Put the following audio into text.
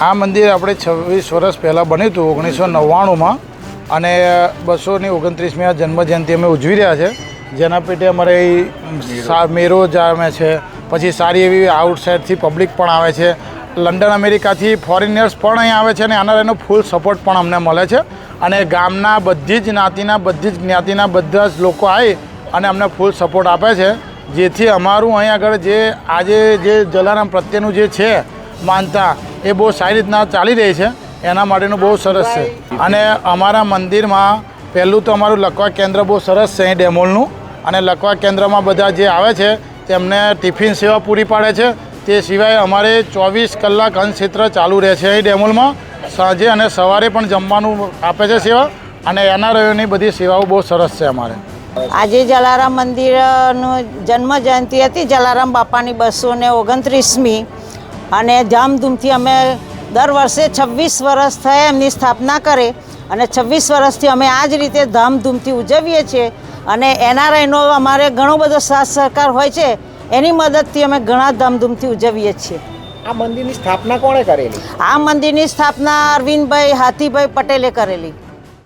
આ મંદિર આપણે છવ્વીસ વર્ષ પહેલાં બન્યું હતું, ઓગણીસો નવ્વાણુંમાં. અને બસોની ઓગણત્રીસમી આ જન્મજયંતિ અમે ઉજવી રહ્યા છે. જેના પેટે અમારે મેરો જામે છે, પછી સારી એવી આઉટસાઇડથી પબ્લિક પણ આવે છે. લંડન અમેરિકાથી ફોરેનર્સ પણ અહીં આવે છે અને આના એનો ફૂલ સપોર્ટ પણ અમને મળે છે. અને ગામના બધી જ જ્ઞાતિના, બધી જ જ્ઞાતિના બધા જ લોકો આવી અને અમને ફૂલ સપોર્ટ આપે છે. જેથી અમારું અહીં આગળ જે આજે જે જલારામ પ્રત્યેનું જે છે, માનતા એ બહુ સારી રીતના ચાલી રહી છે. એના માટેનું બહુ સરસ છે. અને અમારા મંદિરમાં પહેલું તો અમારું લખવા કેન્દ્ર બહુ સરસ છે અહીં ડેમોલનું. અને લખવા કેન્દ્રમાં બધા જે આવે છે, તેમને ટિફિન સેવા પૂરી પાડે છે. તે સિવાય અમારે ચોવીસ કલાક ક્ષેત્ર ચાલુ રહે છે અહીં ડેમોલમાં. સાંજે અને સવારે પણ જમવાનું આપે છે સેવા. અને એના રહ્યોની બધી સેવાઓ બહુ સરસ છે અમારે. આજે જલારામ મંદિરનું જન્મ જયંતિ હતી. જલારામ બાપાની બસો ને ઓગણત્રીસમી અને ધામધૂમથી અમે દર વર્ષે છવ્વીસ વર્ષ થયા એમની સ્થાપના કરે અને છવ્વીસ વર્ષથી અમે આ જ રીતે ધામધૂમથી ઉજવીએ છીએ. અને એનઆરઆઈનો અમારે ઘણો બધો સાથ સહકાર હોય છે એની મદદથી અમે ઘણા ધામધૂમથી ઉજવીએ છીએ. આ મંદિરની સ્થાપના કોણે કરેલી? આ મંદિરની સ્થાપના અરવિંદભાઈ હાથીભાઈ પટેલે કરેલી.